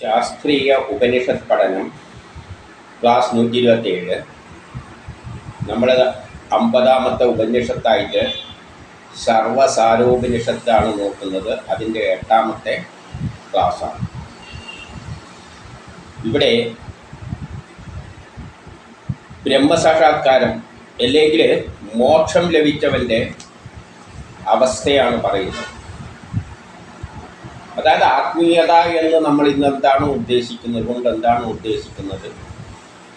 ശാസ്ത്രീയ ഉപനിഷത്ത് പഠനം ക്ലാസ് നൂറ്റി ഇരുപത്തേഴ് നമ്മൾ അമ്പതാമത്തെ ഉപനിഷത്തായിട്ട് സർവസാരോപനിഷത്താണ് നോക്കുന്നത്. അതിന്റെ എട്ടാമത്തെ ക്ലാസ്സാണ്. ഇവിടെ ബ്രഹ്മസാക്ഷാത്കാരം അല്ലെങ്കിൽ മോക്ഷം ലഭിച്ചവന്റെ അവസ്ഥയാണ് പറയുന്നത്. അതായത് ആത്മീയത എന്ന് നമ്മൾ ഇന്ന് എന്താണ് ഉദ്ദേശിക്കുന്നത് കൊണ്ട് എന്താണ് ഉദ്ദേശിക്കുന്നത്?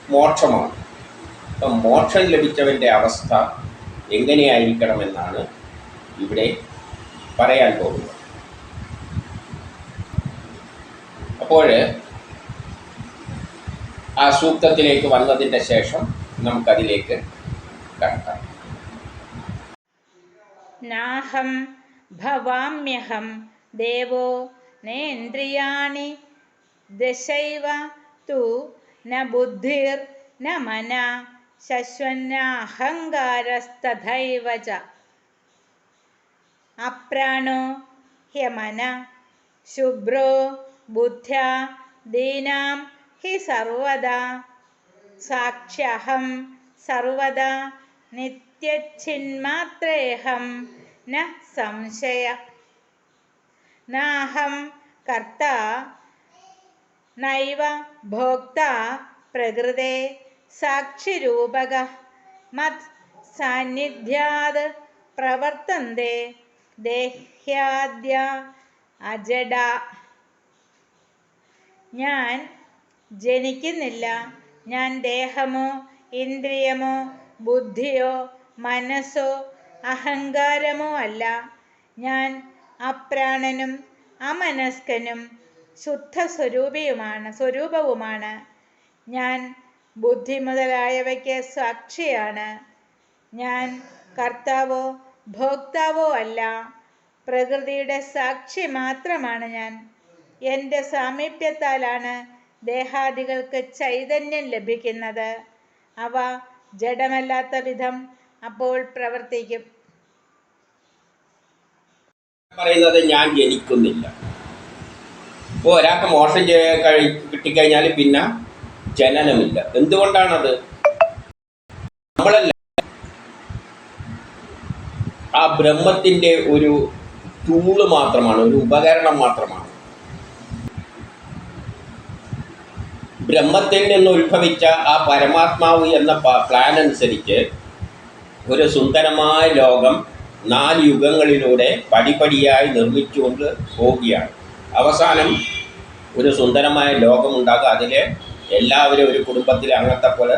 മോക്ഷമാണ്. അപ്പം മോക്ഷം ലഭിച്ചവന്റെ അവസ്ഥ എങ്ങനെയായിരിക്കണമെന്നാണ് ഇവിടെ പറയാൻ പോകുന്നത്. അപ്പോൾ ആ സൂക്തത്തിലേക്ക് വന്നതിന്റെ ശേഷം നമുക്കതിലേക്ക് കടക്കാം. നാഹം ഭവാമ്യഹം ദേവോ നേന്ദ്രിയാണി ദശൈവ തു ന ബുദ്ധിർ ന മന ശശ്വന്നഹങ്കാരസ്തഥൈവ ച അപ്രാണോ ഹ്യമന ശുഭ്രോ ബുദ്ധ്യാ ദീനാം ഹി സർവദാ. സാക്ഷ്യഹം സർവദാ. നിത്യച്ഛിന്മാത്രേഹം ന സംശയ. നാഹം കർത്ത നൈവ ഭോക്ത പ്രകൃതേ സാക്ഷിരൂപക മത് സാന്നിധ്യാത് പ്രവർത്തന്തേ ദേഹ്യാദ്യ അജഡ. ഞാൻ ജനിക്കുന്നില്ല. ഞാൻ ദേഹമോ ഇന്ദ്രിയമോ ബുദ്ധിയോ മനസ്സോ അഹങ്കാരമോ അല്ല. ഞാൻ അപ്രാണനും അമനസ്കനും ശുദ്ധ സ്വരൂപിയുമാണ് സ്വരൂപവുമാണ്. ഞാൻ ബുദ്ധി മുതലായവയ്ക്ക് സാക്ഷിയാണ്. ഞാൻ കർത്താവോ ഭോക്താവോ അല്ല. പ്രകൃതിയുടെ സാക്ഷി മാത്രമാണ് ഞാൻ. എന്റെ സാമീപ്യത്താലാണ് ദേഹാദികൾക്ക് ചൈതന്യം ലഭിക്കുന്നത്. അവ ജഡമല്ലാത്ത വിധം അപ്പോൾ പ്രവർത്തിക്കും. പറയുന്നത് ഞാൻ ജനിക്കുന്നില്ല. ഇപ്പോൾ ഒരാൾക്ക് ചെയ്യ- കഴി- കിട്ടിക്കഴിഞ്ഞാൽ പിന്നെ ജനനമില്ല. എന്തുകൊണ്ടാണത്? നമ്മളല്ല? ആ ബ്രഹ്മത്തിന്റെ ഒരു ടൂൾ മാത്രമാണ് ഒരു ഉപകരണം മാത്രമാണ്. ബ്രഹ്മത്തിൽ നിന്ന് ഉത്ഭവിച്ച ആ പരമാത്മാവ് എന്ന പ്ലാൻ അനുസരിച്ച് ഒരു സുന്ദരമായ ലോകം നാല് യുഗങ്ങളിലൂടെ പടിപടിയായി നിർമ്മിച്ചുകൊണ്ട് പോവുകയാണ്. അവസാനം ഒരു സുന്ദരമായ ലോകമുണ്ടാകും. അതിൽ എല്ലാവരും ഒരു കുടുംബത്തിലെ അംഗത്തെ പോലെ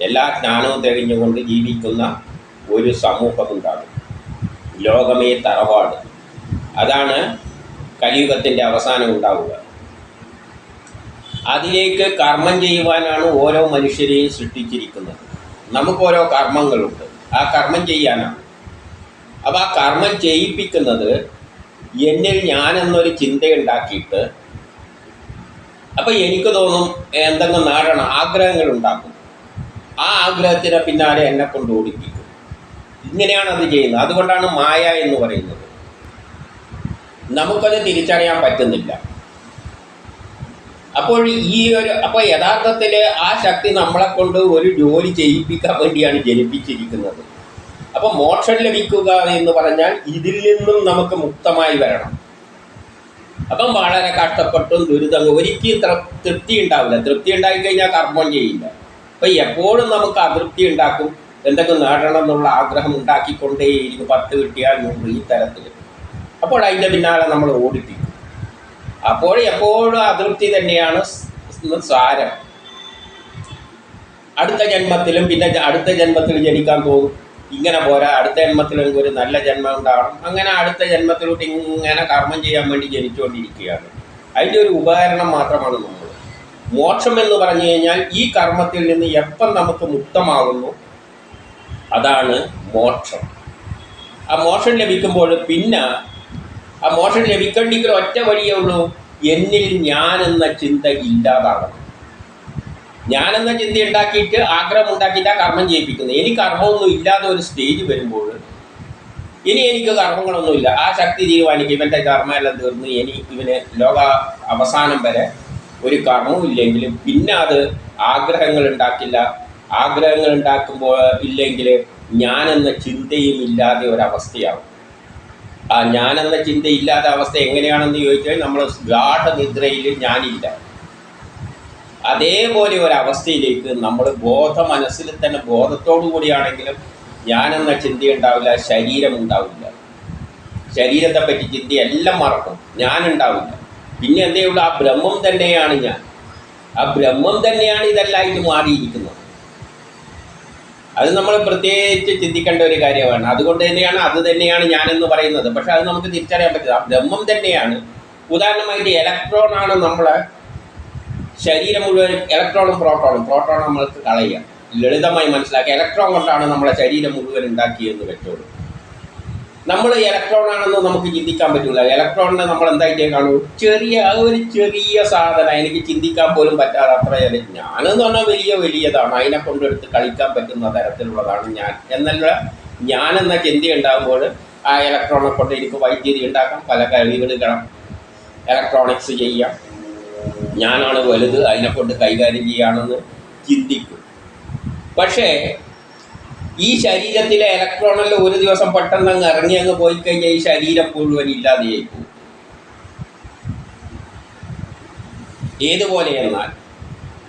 എല്ലാ ജ്ഞാനവും തെളിഞ്ഞുകൊണ്ട് ജീവിക്കുന്ന ഒരു സമൂഹമുണ്ടാകും. ലോകമേ തറവാട്. അതാണ് കലിയുഗത്തിന്റെ അവസാനം ഉണ്ടാവുക. അതിലേക്ക് കർമ്മം ചെയ്യുവാനാണ് ഓരോ മനുഷ്യരെയും സൃഷ്ടിച്ചിരിക്കുന്നത്. നമുക്കോരോ കർമ്മങ്ങളുണ്ട്. ആ കർമ്മം ചെയ്യാനാണ്. അപ്പോൾ ആ കർമ്മം ചെയ്യിപ്പിക്കുന്നത് എന്നിൽ ഞാൻ എന്നൊരു ചിന്തയുണ്ടാക്കിയിട്ട് അപ്പോൾ എനിക്ക് തോന്നും എന്തെങ്കിലും നേടണം ആഗ്രഹങ്ങൾ ഉണ്ടാക്കും ആ ആഗ്രഹത്തിന് പിന്നാലെ എന്നെ കൊണ്ട് ഓടിപ്പിക്കും. ഇങ്ങനെയാണ് അത് ചെയ്യുന്നത്. അതുകൊണ്ടാണ് മായ എന്ന് പറയുന്നത്. നമുക്കത് തിരിച്ചറിയാൻ പറ്റുന്നില്ല. അപ്പോൾ ഈ ഒരു അപ്പോൾ യഥാർത്ഥത്തിൽ ആ ശക്തി നമ്മളെ കൊണ്ട് ഒരു ജോലി ചെയ്യിപ്പിക്കാൻ വേണ്ടിയാണ് ജനിപ്പിച്ചിരിക്കുന്നത്. അപ്പോൾ മോക്ഷം ലഭിക്കുക എന്ന് പറഞ്ഞാൽ ഇതിൽ നിന്നും നമുക്ക് മുക്തമായി വരണം. അപ്പം വളരെ കഷ്ടപ്പെട്ടും ദുരിതം ഒരിക്കലും തൃ- തൃപ്തി ഉണ്ടാവില്ല. തൃപ്തി ഉണ്ടായി കഴിഞ്ഞാൽ കർമ്മം ചെയ്യില്ല. അപ്പൊ എപ്പോഴും നമുക്ക് അതൃപ്തി ഉണ്ടാക്കും. എന്തെങ്കിലും നേടണം എന്നുള്ള ആഗ്രഹം ഉണ്ടാക്കിക്കൊണ്ടേയിരിക്കും പത്ത് കിട്ടിയാൽ നൂറ് ഈ തരത്തിൽ അപ്പോൾ അതിന്റെ പിന്നാലെ നമ്മൾ ഓടിപ്പിക്കും. അപ്പോൾ എപ്പോഴും അതൃപ്തി തന്നെയാണ് സാരം. അടുത്ത ജന്മത്തിലും പിന്നെ അടുത്ത ജന്മത്തിൽ ജനിക്കാൻ പോകും. ഇങ്ങനെ പോരാ അടുത്ത ജന്മത്തിൽ ഒരു നല്ല ജന്മം ഉണ്ടാവണം. അങ്ങനെ അടുത്ത ജന്മത്തിലോട്ട് ഇങ്ങനെ കർമ്മം ചെയ്യാൻ വേണ്ടി ജനിച്ചുകൊണ്ടിരിക്കുകയാണ്. അതിന്റെ ഒരു ഉപകരണം മാത്രമാണ് നമ്മൾ. മോക്ഷം എന്ന് പറഞ്ഞു കഴിഞ്ഞാൽ ഈ കർമ്മത്തിൽ നിന്ന് എപ്പം നമുക്ക് മുക്തമാകുന്നു? അതാണ് മോക്ഷം. ആ മോക്ഷം ലഭിക്കുമ്പോൾ പിന്നെ ആ മോക്ഷം ലഭിക്കേണ്ടെങ്കിൽ ഒറ്റ വഴിയേ ഉള്ളൂ. എന്നിൽ ഞാൻ എന്ന ചിന്ത ഇല്ലാതാകണം ഞാനെന്ന ചിന്ത ഉണ്ടാക്കിയിട്ട് ആഗ്രഹം ഉണ്ടാക്കിയിട്ട് കർമ്മം ചെയ്യിപ്പിക്കുന്നത് എനിക്ക് കർമ്മമൊന്നും ഇല്ലാതെ ഒരു സ്റ്റേജ് വരുമ്പോൾ ഇനി എനിക്ക് കർമ്മങ്ങളൊന്നുമില്ല. ആ ശക്തി തീരുമാനിക്കും. ഇവന്റെ കർമ്മമെല്ലാം തീർന്ന് ഇനി ഇവന് ലോക അവസാനം വരെ ഒരു കർമ്മവും ഇല്ലെങ്കിലും പിന്നെ അത് ആഗ്രഹങ്ങൾ ഉണ്ടാക്കില്ല. ആഗ്രഹങ്ങൾ ഉണ്ടാക്കുമ്പോൾ ഇല്ലെങ്കിൽ ഞാനെന്ന ചിന്തയും ഇല്ലാതെ ഒരവസ്ഥയാവും. ആ ഞാനെന്ന ചിന്ത ഇല്ലാത്ത അവസ്ഥ എങ്ങനെയാണെന്ന് ചോദിച്ചാൽ നമ്മൾ ഗാഠനിദ്രയിൽ ഞാനില്ല. അതേപോലെ ഒരു അവസ്ഥയിലേക്ക് നമ്മൾ ബോധ മനസ്സിൽ തന്നെ ബോധത്തോടു കൂടിയാണെങ്കിലും ഞാനെന്ന ചിന്ത ഉണ്ടാവില്ല ശരീരം ഉണ്ടാവില്ല ശരീരത്തെ പറ്റി ചിന്ത എല്ലാം മറക്കും ഞാനുണ്ടാവില്ല. പിന്നെ എന്തേ ഉള്ളൂ? ആ ബ്രഹ്മം തന്നെയാണ് ഞാൻ. ആ ബ്രഹ്മം തന്നെയാണ് ഇതെല്ലായിട്ട് മാറിയിരിക്കുന്നത്. അത് നമ്മൾ പ്രത്യേകിച്ച് ചിന്തിക്കേണ്ട ഒരു കാര്യമാണ്. അതുകൊണ്ട് തന്നെയാണ് അത് തന്നെയാണ് ഞാനെന്ന് പറയുന്നത്. പക്ഷെ അത് നമുക്ക് തിരിച്ചറിയാൻ പറ്റില്ല. ആ ബ്രഹ്മം തന്നെയാണ്. ഉദാഹരണമായിട്ട് ഇലക്ട്രോൺ ആണ് നമ്മളെ ശരീരം മുഴുവൻ ഇലക്ട്രോണും പ്രോട്ടോണും പ്രോട്ടോൺ നമ്മൾക്ക് കളയുക. ലളിതമായി മനസ്സിലാക്കുക ഇലക്ട്രോൺ കൊണ്ടാണ് നമ്മളെ ശരീരം മുഴുവൻ ഉണ്ടാക്കിയെന്ന് വെച്ചോളൂ. നമ്മൾ ഇലക്ട്രോൺ ആണെന്ന് നമുക്ക് ചിന്തിക്കാൻ പറ്റില്ല ഇലക്ട്രോണിനെ നമ്മൾ എന്തായിട്ടേ കാണൂ? ചെറിയ ഒരു ചെറിയ സാധനം എനിക്ക് ചിന്തിക്കാൻ പോലും പറ്റാതെ അത്ര ഞാനെന്ന് പറഞ്ഞാൽ വലിയ വലിയതാണ്. അതിനെ കൊണ്ടെടുത്ത് കളിക്കാൻ പറ്റുന്ന തരത്തിലുള്ളതാണ് ഞാൻ. എന്നല്ല ഞാനെന്ന ചിന്ത ഉണ്ടാകുമ്പോൾ ആ ഇലക്ട്രോണെ കൊണ്ട് എനിക്ക് വൈദ്യുതി ഉണ്ടാക്കാം പല കഴിവുകൾ ഇലക്ട്രോണിക്സ് ചെയ്യാം. ഞാനാണ് വലുത് അതിനെ കൊണ്ട് കൈകാര്യം ചെയ്യുകയാണെന്ന് ചിന്തിക്കും. പക്ഷേ ഈ ശരീരത്തിലെ ഇലക്ട്രോണല്ല ഒരു ദിവസം പെട്ടെന്ന് അങ്ങ് ഇറങ്ങി അങ്ങ് പോയി കഴിഞ്ഞാൽ ഈ ശരീരം മുഴുവൻ ഇല്ലാതെയായി പോകും ഏതുപോലെ എന്നാൽ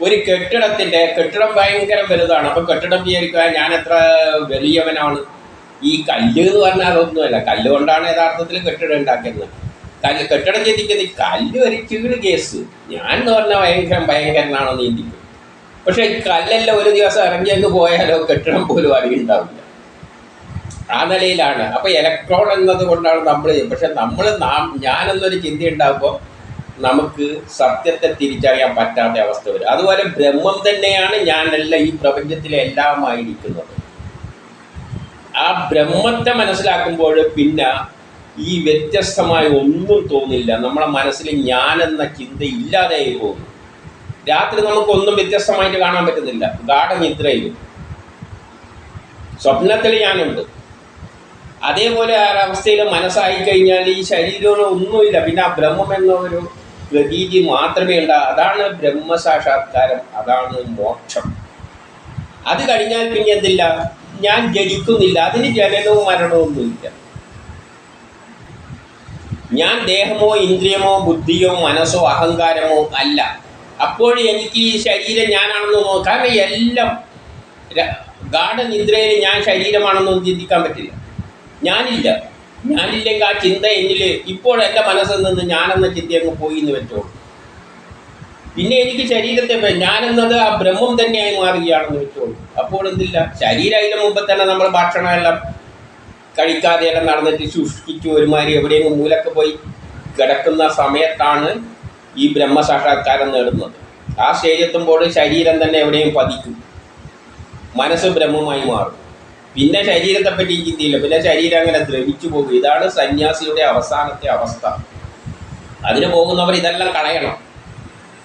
ഒരു കെട്ടിടത്തിന്റെ കെട്ടിടം ഭയങ്കര വലുതാണ്. അപ്പൊ കെട്ടിടം വിചാരിക്കുക ഞാൻ എത്ര വലിയവനാണ്? ഈ കല്ല് എന്ന് പറഞ്ഞാൽ അതൊന്നുമല്ല. കല്ല് കൊണ്ടാണ് യഥാർത്ഥത്തിൽ കെട്ടിടം ഉണ്ടാക്കുന്നത്. കല്ല് കെട്ടിടം ചിന്തിക്കുന്നത് കല്ല് ഒരു ചീട് കേസ്. ഞാൻ എന്ന് പറഞ്ഞാൽ ഭയങ്കര ഭയങ്കരനാണെന്ന് ചിന്തിക്കും. പക്ഷെ കല്ലെല്ലാം ഒരു ദിവസം ഇറങ്ങി അങ്ങ് പോയാലോ കെട്ടിടം പോലും അറിയുണ്ടാവില്ല ആ നിലയിലാണ്. അപ്പൊ ഇലക്ട്രോൺ എന്നത് കൊണ്ടാണ് നമ്മൾ പക്ഷെ നമ്മൾ നാം ഞാനെന്നൊരു ചിന്ത ഉണ്ടാകുമ്പോൾ നമുക്ക് സത്യത്തെ തിരിച്ചറിയാൻ പറ്റാത്ത അവസ്ഥ വരും. അതുപോലെ ബ്രഹ്മം തന്നെയാണ് ഞാനല്ല ഈ പ്രപഞ്ചത്തിലെ എല്ലാമായിരിക്കുന്നത്. ആ ബ്രഹ്മത്തെ മനസ്സിലാക്കുമ്പോൾ പിന്നെ ഈ വ്യത്യസ്തമായ ഒന്നും തോന്നില്ല. നമ്മളെ മനസ്സിൽ ഞാൻ എന്ന ചിന്ത ഇല്ലാതെയായി പോകുന്നു. രാത്രി നമുക്കൊന്നും വ്യത്യസ്തമായിട്ട് കാണാൻ പറ്റുന്നില്ല. ഗാഠനിദ്രയിൽ സ്വപ്നത്തിൽ ഞാനുണ്ട്. അതേപോലെ ആ അവസ്ഥയിൽ മനസ്സായി കഴിഞ്ഞാൽ ഈ ശരീരവും ഒന്നുമില്ല. പിന്നെ ആ ബ്രഹ്മം എന്ന ഒരു പ്രതീതി മാത്രമേ ഉണ്ടാ. അതാണ് ബ്രഹ്മസാക്ഷാത്കാരം. അതാണ് മോക്ഷം. അത് കഴിഞ്ഞാൽ പിന്നെ എന്തില്ല? ഞാൻ ജനിക്കുന്നില്ല. അതിന് ജനനവും മരണവും ഒന്നുമില്ല ഞാൻ ദേഹമോ ഇന്ദ്രിയമോ ബുദ്ധിയോ മനസ്സോ അഹങ്കാരമോ അല്ല. അപ്പോൾ എനിക്ക് ഈ ശരീരം ഞാനാണെന്ന് കാരണം എല്ലാം ഗാഠ ഗാഠനിദ്രയിൽ ഞാൻ ശരീരമാണെന്നൊന്നും ചിന്തിക്കാൻ പറ്റില്ല. ഞാനില്ല. ഞാനില്ലെങ്കിൽ ആ ചിന്ത എന്നിൽ ഇപ്പോൾ എന്റെ മനസ്സിൽ നിന്ന് ഞാനെന്ന ചിന്ത അങ്ങ് പോയി എന്ന് വെച്ചോളൂ. പിന്നെ എനിക്ക് ശരീരത്തെ ഞാനെന്നത് ആ ബ്രഹ്മം തന്നെയായി മാറുകയാണെന്ന് വെച്ചോളൂ. അപ്പോൾ എന്തില്ല? ശരീരം അതിന് മുമ്പ് തന്നെ നമ്മൾ ഭക്ഷണമെല്ലാം കഴിക്കാതെ എല്ലാം നടന്നിട്ട് ശുഷ്കിച്ചു ഒരുമാതിരി എവിടെയെങ്കിലും മൂലക്ക് പോയി കിടക്കുന്ന സമയത്താണ് ഈ ബ്രഹ്മസാക്ഷാത്കാരം നേടുന്നത്. ആ സ്റ്റേജ് എത്തുമ്പോൾ ശരീരം തന്നെ എവിടെയും പതിക്കും. മനസ്സ് ബ്രഹ്മമായി മാറും. പിന്നെ ശരീരത്തെ പറ്റി ചിന്തയില്ല. പിന്നെ ശരീരം അങ്ങനെ ദ്രവിച്ചു പോകും. ഇതാണ് സന്യാസിയുടെ അവസാനത്തെ അവസ്ഥ. അതിന് പോകുന്നവർ ഇതെല്ലാം കളയണം.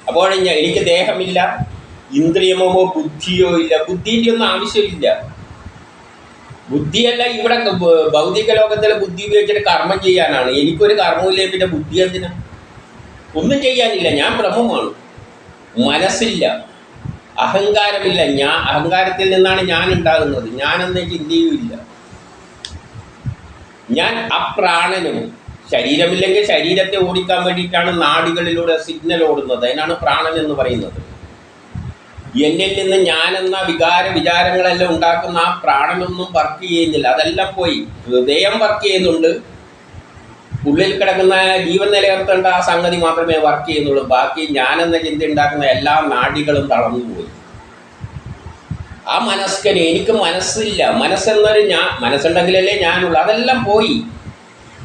അപ്പോൾ എനിക്ക് ദേഹമില്ല ഇന്ദ്രിയമോ ബുദ്ധിയോ ഇല്ല ബുദ്ധിന്റെ ഒന്നും ആവശ്യമില്ല. ബുദ്ധിയല്ല ഇവിടെ ഭൗതിക ലോകത്തിലെ ബുദ്ധി ഉപയോഗിച്ചിട്ട് കർമ്മം ചെയ്യാനാണ്. എനിക്കൊരു കർമ്മമില്ലേ പിന്നെ ബുദ്ധി എന്തിനാ? ഒന്നും ചെയ്യാനില്ല ഞാൻ ബ്രഹ്മമാണ്. മനസ്സില്ല. അഹങ്കാരമില്ല. ഞാൻ അഹങ്കാരത്തിൽ നിന്നാണ് ഞാൻ ഉണ്ടാകുന്നത് ഞാനെന്ന് ചിന്തയുമില്ല ഞാൻ അപ്രാണനും. ശരീരമില്ലെങ്കിൽ ശരീരത്തെ ഓടിക്കാൻ വേണ്ടിയിട്ടാണ് നാടികളിലൂടെ സിഗ്നൽ ഓടുന്നത്. അതിനാണ് പ്രാണൻ എന്ന് പറയുന്നത്. എന്നിൽ നിന്ന് ഞാനെന്ന വികാര വിചാരങ്ങളെല്ലാം ഉണ്ടാക്കുന്ന ആ പ്രാണനൊന്നും വർക്ക് ചെയ്യുന്നില്ല. അതെല്ലാം പോയി. ഹൃദയം വർക്ക് ചെയ്യുന്നുണ്ട്. ഉള്ളിൽ കിടക്കുന്ന ജീവൻ നിലനിർത്തേണ്ട ആ സംഗതി മാത്രമേ വർക്ക് ചെയ്യുന്നുള്ളൂ. ബാക്കി ഞാനെന്ന ചിന്ത ഉണ്ടാക്കുന്ന എല്ലാ നാടികളും തളർന്നു പോയി. ആ മനസ്കന് എനിക്ക് മനസ്സില്ല. മനസ്സെന്നൊരു ഞാൻ മനസ്സുണ്ടെങ്കിലല്ലേ ഞാനുള്ളൂ. അതെല്ലാം പോയി.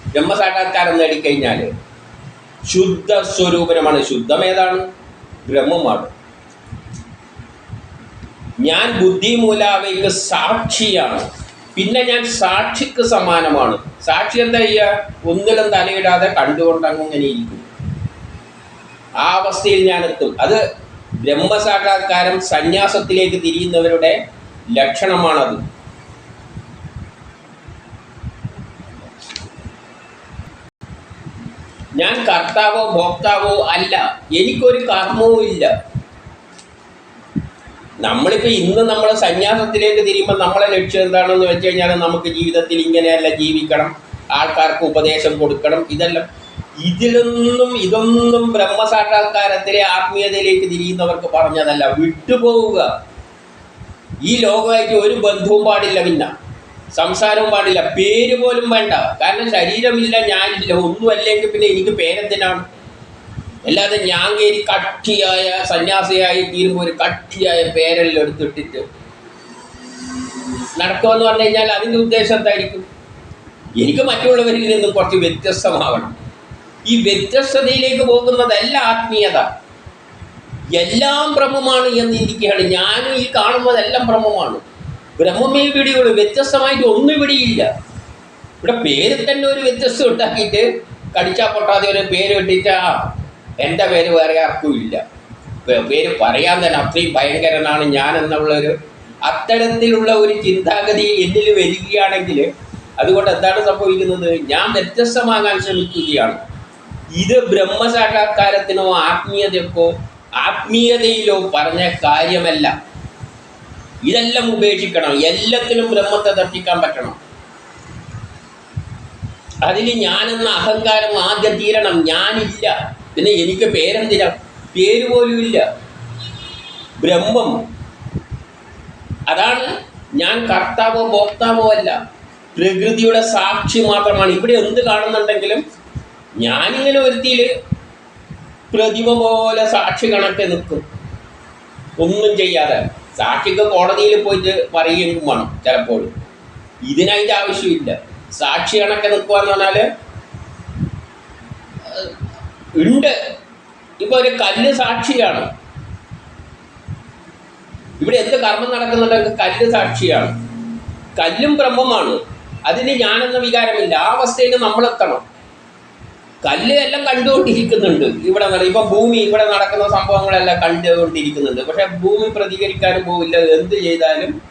ബ്രഹ്മസാക്ഷാത്കാരം നേടിക്കഴിഞ്ഞാൽ ശുദ്ധ സ്വരൂപനമാണ്. ശുദ്ധം ഏതാണ് ബ്രഹ്മമാണ്. ഞാൻ ബുദ്ധി മൂലാവയ്ക്ക് സാക്ഷിയാണ്. പിന്നെ ഞാൻ സാക്ഷിക്ക് സമാനമാണ്. സാക്ഷി എന്താ ചെയ്യുക ഒന്നിലും തലയിടാതെ കണ്ടുകൊണ്ട് അങ്ങനെ ഇരിക്കും ആ അവസ്ഥയിൽ ഞാൻ എത്തും അത് ബ്രഹ്മസാക്ഷാത്കാരം സന്യാസത്തിലേക്ക് തിരിയുന്നവരുടെ ലക്ഷണമാണത്. ഞാൻ കർത്താവോ ഭോക്താവോ അല്ല. എനിക്കൊരു കർമ്മവും ഇല്ല നമ്മളിപ്പോൾ ഇന്ന് നമ്മൾ സന്യാസത്തിലേക്ക് തിരിയുമ്പോൾ നമ്മളെ ലക്ഷ്യം എന്താണെന്ന് വെച്ച് കഴിഞ്ഞാൽ നമുക്ക് ജീവിതത്തിൽ ഇങ്ങനെയല്ല ജീവിക്കണം. ആൾക്കാർക്ക് ഉപദേശം കൊടുക്കണം. ഇതെല്ലാം ഇതിലൊന്നും ഇതൊന്നും ബ്രഹ്മസാക്ഷാത്കാരത്തിലെ ആത്മീയതയിലേക്ക് തിരിയുന്നവർക്ക് പറഞ്ഞതല്ല. വിട്ടുപോവുക. ഈ ലോകമായിട്ട് ഒരു ബന്ധവും പാടില്ല പിന്നെ. സംസാരവും പാടില്ല. പേര് പോലും വേണ്ട. കാരണം ശരീരമില്ല ഞാനില്ല ഒന്നും അല്ലെങ്കിൽ പിന്നെ എനിക്ക് പേരെന്തിനാണ്? അല്ലാതെ ഞാൻ കട്ടിയായ സന്യാസിയായി തീരുമ്പോൾ ഒരു കട്ടിയായ പേരെല്ലാം എടുത്തിട്ടിട്ട് നടക്കുമെന്ന് പറഞ്ഞു കഴിഞ്ഞാൽ അതിന്റെ ഉദ്ദേശം എന്തായിരിക്കും? എനിക്ക് മറ്റുള്ളവരിൽ നിന്നും കുറച്ച് വ്യത്യസ്തമാവണം. ഈ വ്യത്യസ്തതയിലേക്ക് പോകുന്നതല്ല ആത്മീയത. എല്ലാം ബ്രഹ്മമാണ് എന്ന് ഇരിക്കുകയാണ്. ഞാനും ഈ കാണുന്നതെല്ലാം ബ്രഹ്മമാണ്. ബ്രഹ്മമേ പിടിയുള്ളൂ വ്യത്യസ്തമായിട്ട് ഒന്നും ഇവിടെയില്ല ഇവിടെ പേര് തന്നെ ഒരു വ്യത്യസ്തം ഉണ്ടാക്കിയിട്ട് കടിച്ചാൽ പൊട്ടാതെ ഒരു പേര് ഇട്ടിട്ട് ആ എന്റെ പേര് വേറെ ആർക്കും ഇല്ല. പേര് പറയാൻ തന്നെ അത്രയും ഭയങ്കരനാണ് ഞാൻ എന്നുള്ളൊരു അത്തരത്തിലുള്ള ഒരു ചിന്താഗതി എന്നിൽ വരികയാണെങ്കിൽ അതുകൊണ്ട് എന്താണ് സംഭവിക്കുന്നത്? ഞാൻ വ്യത്യസ്തമാകാൻ ശ്രമിക്കുകയാണ്. ഇത് ബ്രഹ്മസാക്ഷാത്കാരത്തിനോ ആത്മീയതക്കോ ആത്മീയതയിലോ പറഞ്ഞ കാര്യമല്ല. ഇതെല്ലാം ഉപേക്ഷിക്കണം. എല്ലാത്തിലും ബ്രഹ്മത്തെ തർപ്പിക്കാൻ പറ്റണം. അതിൽ ഞാനെന്ന അഹങ്കാരം ആദ്യം തീരണം ഞാനില്ല. പിന്നെ എനിക്ക് പേരെന്തിനാ? പേര് പോലും ഇല്ല. ബ്രഹ്മം. അതാണ് ഞാൻ കർത്താവോ ഭോക്താവോ അല്ല. പ്രകൃതിയുടെ സാക്ഷി മാത്രമാണ്. ഇവിടെ എന്ത് കാണുന്നുണ്ടെങ്കിലും ഞാനിങ്ങനെ ഒരുത്തിയിൽ പ്രതിമ പോലെ സാക്ഷി കണക്കെ നിൽക്കും. ഒന്നും ചെയ്യാതെ. സാക്ഷിക്ക് കോടതിയിൽ പോയിട്ട് പറയുകയും വേണം ചിലപ്പോൾ. ഇതിനതിന്റെ ആവശ്യമില്ല. സാക്ഷി കണക്കെ നിൽക്കുക എന്ന് പറഞ്ഞാൽ ഉണ്ട്. ഇപ്പൊ ഒരു കല്ല് സാക്ഷിയാണ്. ഇവിടെ എന്ത് കർമ്മം നടക്കുന്നുണ്ടെങ്കിൽ കല്ല് സാക്ഷിയാണ്. കല്ലും ബ്രഹ്മമാണ്. അതിന് ഞാനെന്ന വികാരമില്ല. ആ അവസ്ഥയിൽ നമ്മളെത്തണം. കല്ല് എല്ലാം കണ്ടുകൊണ്ടിരിക്കുന്നുണ്ട്. ഇവിടെ ഇപ്പൊ ഭൂമി ഇവിടെ നടക്കുന്ന സംഭവങ്ങളെല്ലാം കണ്ടുകൊണ്ടിരിക്കുന്നുണ്ട്. പക്ഷെ ഭൂമി പ്രതികരിക്കാനും പോവില്ല. എന്ത് ചെയ്താലും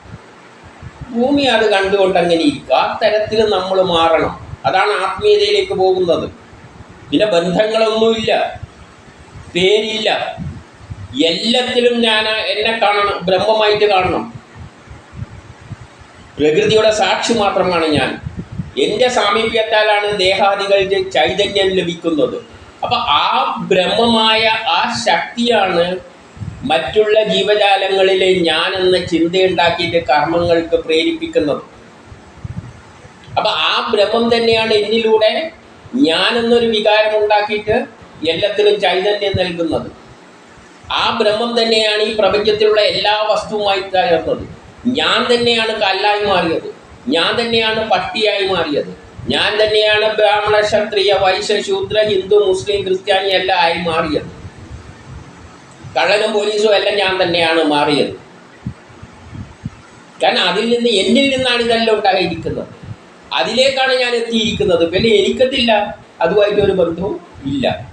ഭൂമി അത് കണ്ടുകൊണ്ട് അങ്ങനെ ഇരിക്കും. ആ തരത്തിൽ നമ്മൾ മാറണം. അതാണ് ആത്മീയതയിലേക്ക് പോകുന്നത്. പിന്നെ ബന്ധങ്ങളൊന്നുമില്ല. പേരില്ല. എല്ലാത്തിലും ഞാൻ എന്നെ കാണണം ബ്രഹ്മമായിട്ട് കാണണം. പ്രകൃതിയുടെ സാക്ഷി മാത്രമാണ് ഞാൻ. എന്റെ സാമീപ്യത്താലാണ് ദേഹാദികൾക്ക് ചൈതന്യം ലഭിക്കുന്നത്. അപ്പൊ ആ ബ്രഹ്മമായ ആ ശക്തിയാണ് മറ്റുള്ള ജീവജാലങ്ങളിലെ ഞാൻ എന്ന ചിന്തയുണ്ടാക്കിയിട്ട് കർമ്മങ്ങൾക്ക് പ്രേരിപ്പിക്കുന്നത്. അപ്പൊ ആ ബ്രഹ്മം തന്നെയാണ് എന്നിലൂടെ ഞാൻ എന്നൊരു വികാരം ഉണ്ടാക്കിയിട്ട് എല്ലാത്തിനും ചൈതന്യം നൽകുന്നത്. ആ ബ്രഹ്മം തന്നെയാണ് ഈ പ്രപഞ്ചത്തിലുള്ള എല്ലാ വസ്തുവുമായി ചേർന്നത്. ഞാൻ തന്നെയാണ് കല്ലായി മാറിയത്. ഞാൻ തന്നെയാണ് പട്ടിയായി മാറിയത്. ഞാൻ തന്നെയാണ് ബ്രാഹ്മണ ക്ഷത്രിയ വൈശ്യ ശൂദ്ര ഹിന്ദു മുസ്ലിം ക്രിസ്ത്യാനി എല്ലാം ആയി മാറിയത്. കള്ളനും പോലീസും എല്ലാം ഞാൻ തന്നെയാണ് മാറിയത്. കാരണം അതിൽ നിന്ന് എന്നിൽ നിന്നാണ് ഇതെല്ലാം ഉണ്ടായിരിക്കുന്നത്. അതിലേക്കാണ് ഞാൻ എത്തിയിരിക്കുന്നത്. പിന്നെ എനിക്കതില്ല. അതുമായിട്ട് ഒരു ബന്ധവും ഇല്ല.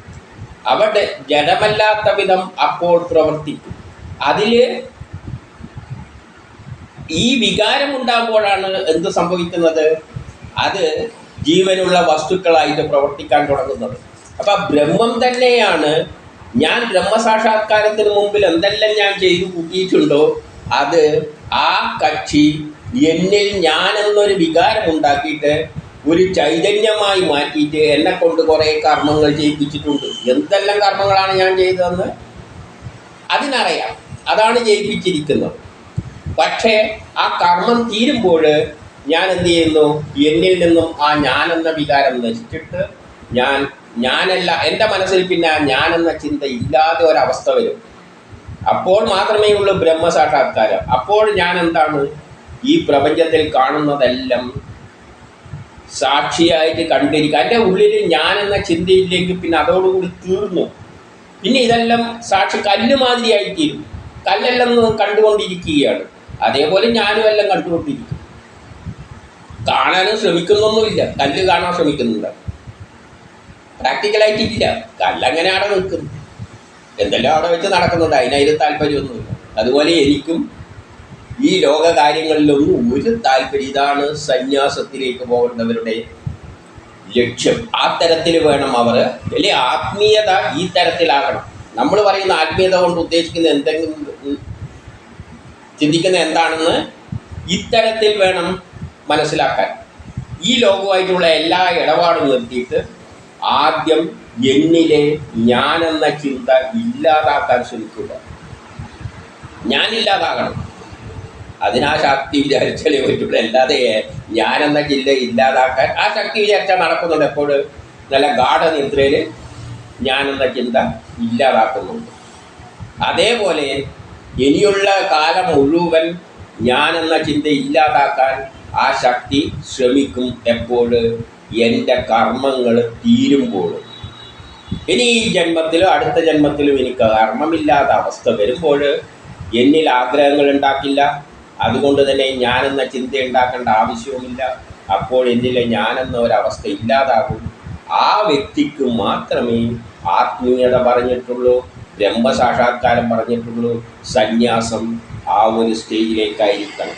അവിടെ ജഡമല്ലാത്ത വിധം അപ്പോൾ പ്രവർത്തിക്കും. അതിൽ ഈ വികാരം ഉണ്ടാകുമ്പോഴാണ് എന്ത് സംഭവിക്കുന്നത്? അത് ജീവനുള്ള വസ്തുക്കളായിട്ട് പ്രവർത്തിക്കാൻ തുടങ്ങുന്നത്. അപ്പൊ ബ്രഹ്മം തന്നെയാണ്. ഞാൻ ബ്രഹ്മസാക്ഷാത്കാരത്തിന് മുമ്പിൽ എന്തെല്ലാം ഞാൻ ചെയ്തു കൂട്ടിയിട്ടുണ്ടോ? അത് ആ കക്ഷി എന്നിൽ ഞാൻ എന്നൊരു വികാരം ഉണ്ടാക്കിയിട്ട് ഒരു ചൈതന്യമായി മാറ്റിയിട്ട് എന്നെ കൊണ്ട് കുറേ കർമ്മങ്ങൾ ചെയ്യിപ്പിച്ചിട്ടുണ്ട്. എന്തെല്ലാം കർമ്മങ്ങളാണ് ഞാൻ ചെയ്തതെന്ന്? അതിനറിയാം. അതാണ് ജയിപ്പിച്ചിരിക്കുന്നത്. പക്ഷേ ആ കർമ്മം തീരുമ്പോൾ ഞാൻ എന്ത് ചെയ്യുന്നു? എന്നിൽ നിന്നും ആ ഞാൻ എന്ന വികാരം നശിച്ചിട്ട് ഞാൻ ഞാനല്ല എന്റെ മനസ്സിൽ പിന്നെ ഞാൻ എന്ന ചിന്ത ഇല്ലാതെ ഒരവസ്ഥ വരും. അപ്പോൾ മാത്രമേ ഉള്ളൂ ബ്രഹ്മസാക്ഷാത്കാരം. അപ്പോൾ ഞാൻ എന്താണ്? ഈ പ്രപഞ്ചത്തിൽ കാണുന്നതെല്ലാം സാക്ഷിയായിട്ട് കണ്ടിരിക്കുക എന്റെ ഉള്ളിൽ ഞാൻ എന്ന ചിന്തയിലേക്ക് പിന്നെ അതോടുകൂടി തീർന്നു. പിന്നെ ഇതെല്ലാം സാക്ഷി കല്ല് മാതിരിയായിത്തീരും കല്ലെല്ലാം കണ്ടുകൊണ്ടിരിക്കുകയാണ്. അതേപോലെ ഞാനും എല്ലാം കണ്ടുകൊണ്ടിരിക്കും. കാണാനും ശ്രമിക്കുന്നൊന്നുമില്ല. കല്ല് കാണാൻ ശ്രമിക്കുന്നുണ്ട്. പ്രാക്ടിക്കലായിട്ട് ഇല്ല കല്ലങ്ങനെ അവിടെ നിൽക്കുന്നു എന്തെല്ലാം അവിടെ വെച്ച് നടക്കുന്നുണ്ട് അതിനതിൽ താല്പര്യമൊന്നുമില്ല. അതുപോലെ എനിക്കും ഈ ലോക കാര്യങ്ങളിലൊന്നും ഒരു താല്പര്യം ഇതാണ് സന്യാസത്തിലേക്ക് പോകേണ്ടവരുടെ ലക്ഷ്യം. ആ തരത്തിൽ വേണം അവർ അല്ലെ ആത്മീയത ഈ തരത്തിലാകണം. നമ്മൾ പറയുന്ന ആത്മീയത കൊണ്ട് ഉദ്ദേശിക്കുന്ന എന്തെങ്കിലും ചിന്തിക്കുന്ന എന്താണെന്ന് ഇത്തരത്തിൽ വേണം മനസ്സിലാക്കാൻ. ഈ ലോകവുമായിട്ടുള്ള എല്ലാ ഇടപാടും നിർത്തിയിട്ട് ആദ്യം എന്നിലെ ഞാനെന്ന ചിന്ത ഇല്ലാതാക്കാൻ ശ്രമിക്കുക. ഞാനില്ലാതാകണം. അതിനാ ശക്തി വിചാരിച്ചാലേ പറ്റുള്ളൂ. അല്ലാതെ എന്ന ജില്ല ഇല്ലാതാക്കാൻ ആ ശക്തി വിചാരിച്ചാൽ നടക്കുന്നുണ്ട് എപ്പോൾ നല്ല ഗാഠനിദ്രയിൽ ഞാനെന്ന ചിന്ത ഇല്ലാതാക്കുന്നുണ്ട് അതേപോലെ ഇനിയുള്ള കാലം മുഴുവൻ ഞാനെന്ന ചിന്ത ഇല്ലാതാക്കാൻ ആ ശക്തി ശ്രമിക്കും എപ്പോൾ എന്റെ കർമ്മങ്ങൾ തീരുമ്പോൾ ഇനി ഈ ജന്മത്തിലും അടുത്ത ജന്മത്തിലും എനിക്ക് കർമ്മമില്ലാത്ത അവസ്ഥ വരുമ്പോൾ എന്നിൽ ആഗ്രഹങ്ങൾ ഉണ്ടാക്കില്ല. അതുകൊണ്ട് തന്നെ ഞാനെന്ന ചിന്ത ഉണ്ടാക്കേണ്ട ആവശ്യവുമില്ല. അപ്പോൾ എന്നിലെ ഞാനെന്ന ഒരവസ്ഥ ഇല്ലാതാകും. ആ വ്യക്തിക്ക് മാത്രമേ ആത്മീയത പറഞ്ഞിട്ടുള്ളൂ ബ്രഹ്മസാക്ഷാത്കാരം പറഞ്ഞിട്ടുള്ളൂ സന്യാസം ആ ഒരു സ്റ്റേജിലേക്കായിരിക്കണം